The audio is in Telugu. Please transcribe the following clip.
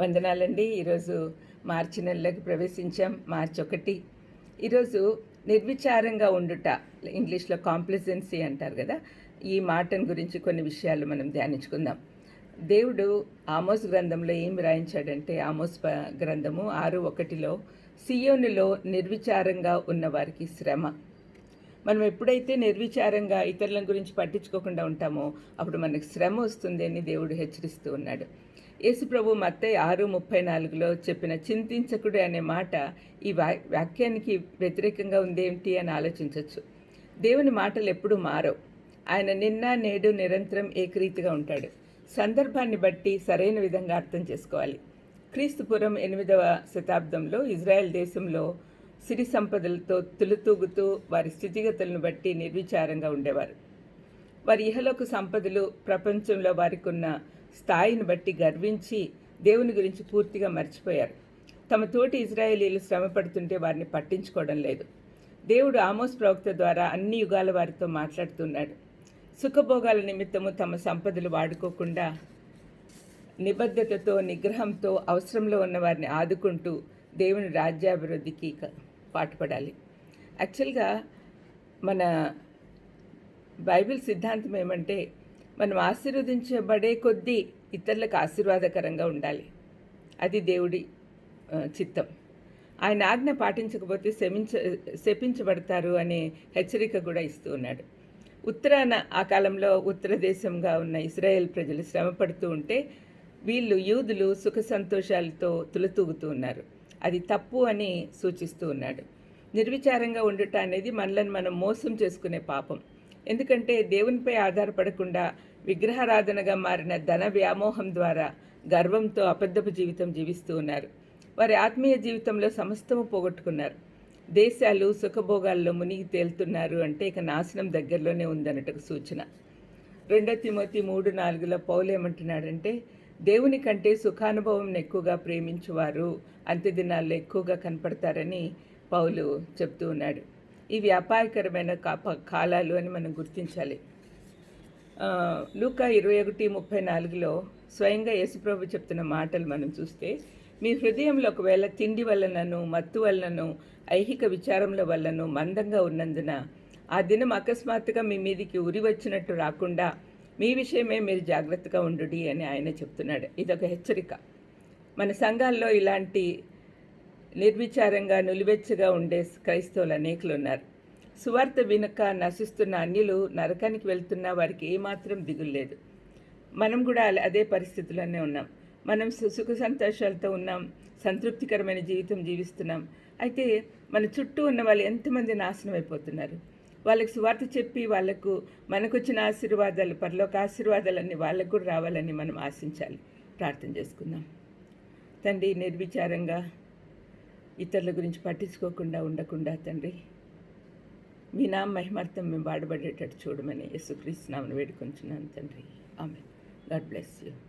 వందనాలండి. ఈరోజు మార్చి నెలలోకి ప్రవేశించాం. మార్చి ఒకటి. ఈరోజు నిర్విచారంగా ఉండుట ఇంగ్లీష్లో కాంప్లిజెన్సీ అంటారు కదా ఈ మాటను గురించి కొన్ని విషయాలు మనం ధ్యానించుకుందాం. దేవుడు ఆమోస్ గ్రంథంలో ఏం రాయించాడంటే ఆమోస్ గ్రంథము ఆరు ఒకటిలో సియోనులో నిర్విచారంగా ఉన్న వారికి శ్రమ మనం ఎప్పుడైతే నిర్విచారంగా ఇతరుల గురించి పట్టించుకోకుండా ఉంటామో అప్పుడు మనకు శ్రమ వస్తుంది అని దేవుడు హెచ్చరిస్తూ ఉన్నాడు. యేసుప్రభు మత్తయ్య ఆరు ముప్పై నాలుగులో చెప్పిన చింతించకుడు అనే మాట ఈ వా వాక్యానికి వ్యతిరేకంగా ఉందేమిటి అని ఆలోచించవచ్చు దేవుని మాటలు ఎప్పుడూ మారవు. ఆయన నిన్న నేడు నిరంతరం ఏకరీతిగా ఉంటాడు. సందర్భాన్ని బట్టి సరైన విధంగా అర్థం చేసుకోవాలి. క్రీస్తుపురం ఎనిమిదవ శతాబ్దంలో ఇజ్రాయెల్ దేశంలో సిరి సంపదలతో తులుతూగుతూ వారి స్థితిగతులను బట్టి నిర్విచారంగా ఉండేవారు. వారి ఇహలోక సంపదలు ప్రపంచంలో వారికి ఉన్న స్థాయిని బట్టి గర్వించి దేవుని గురించి పూర్తిగా మర్చిపోయారు. తమ తోటి ఇజ్రాయేలీలు శ్రమ పడుతుంటే వారిని పట్టించుకోవడం లేదు. దేవుడు ఆమోస్ ప్రవక్త ద్వారా అన్ని యుగాల వారితో మాట్లాడుతున్నాడు. సుఖభోగాల నిమిత్తము తమ సంపదలు వాడుకోకుండా నిబద్ధతతో నిగ్రహంతో అవసరంలో ఉన్న వారిని ఆదుకుంటూ దేవుని రాజ్యాభివృద్ధికి పాటుపడాలి. యాక్చువల్గా మన బైబిల్ సిద్ధాంతం ఏమంటే మనం ఆశీర్వదించబడే కొద్దీ ఇతరులకు ఆశీర్వాదకరంగా ఉండాలి. అది దేవుడి చిత్తం. ఆయన ఆజ్ఞ పాటించకపోతే శమించ శపించబడతారు అనే హెచ్చరిక కూడా ఇస్తూ ఉన్నాడు. ఉత్తరాన ఆ కాలంలో ఉత్తర దేశంగా ఉన్న ఇస్రాయేల్ ప్రజలు శ్రమ పడుతూ ఉంటే వీళ్ళు యూదులు సుఖ సంతోషాలతో తులతూగుతూ ఉన్నారు. అది తప్పు అని సూచిస్తూ ఉన్నాడు. నిర్విచారంగా ఉండుట అనేది మనలను మనం మోసం చేసుకునే పాపం. ఎందుకంటే దేవునిపై ఆధారపడకుండా విగ్రహారాధనగా మారిన ధన వ్యామోహం ద్వారా గర్వంతో అబద్ధపు జీవితం జీవిస్తూ ఉన్నారు. వారి ఆత్మీయ జీవితంలో సమస్తము పోగొట్టుకున్నారు. దేశాలు సుఖభోగాల్లో మునిగి తేలుతున్నారు అంటే ఇక నాశనం దగ్గరలోనే ఉందన్నట్టుకు సూచన. రెండో తిమోతి మూడు నాలుగులో పౌలు ఏమంటున్నాడంటే దేవుని కంటే సుఖానుభవం ఎక్కువగా ప్రేమించువారు అంత్య దినాల్లో ఎక్కువగా కనపడతారని పౌలు చెప్తూ ఉన్నాడు. ఇవి అపాయకరమైన కాలాలు అని మనం గుర్తించాలి. లూకా ఇరవై ఒకటి ముప్పై నాలుగులో స్వయంగా యేసుప్రభు చెప్తున్న మాటలు మనం చూస్తే మీ హృదయంలో ఒకవేళ తిండి వలనను మత్తు వలనను ఐహిక విచారముల వలనను మందంగా ఉన్నందున ఆ దినం అకస్మాత్తుగా మీ మీదికి ఉరి వచ్చినట్టు రాకుండా మీ విషయమే మీరు జాగ్రత్తగా ఉండుడి అని ఆయన చెప్తున్నాడు. ఇదొక హెచ్చరిక. మన సంఘాల్లో ఇలాంటి నిర్విచారంగా నులివెచ్చగా ఉండే క్రైస్తవులు అనేకులు ఉన్నారు సువార్త వినక నశిస్తున్న అన్యులు నరకానికి వెళ్తున్న వారికి ఏమాత్రం దిగుల్లేదు మనం కూడా అదే పరిస్థితుల్లోనే ఉన్నాం. మనం సు- సుఖ సంతోషాలతో ఉన్నాం. సంతృప్తికరమైన జీవితం జీవిస్తున్నాం. అయితే మన చుట్టూ ఉన్న వాళ్ళు ఎంతమంది నాశనం అయిపోతున్నారు? వాళ్ళకి సువార్త చెప్పి వాళ్ళకు మనకు వచ్చిన ఆశీర్వాదాలు పరలోక ఆశీర్వాదాలన్నీ వాళ్ళకు కూడా రావాలని మనం ఆశించాలి. ప్రార్థన చేసుకుందాం. తండ్రి నిర్విచారంగా ఇతరుల గురించి పట్టించుకోకుండా ఉండకుండా తండ్రి మీ నా మహిమార్థం మేము వాడబడేటట్టు చూడమని యేసుక్రీస్తు నామను వేడుకొంచున్నాను తండ్రి. ఆమె గాడ్ బ్లెస్ యూ.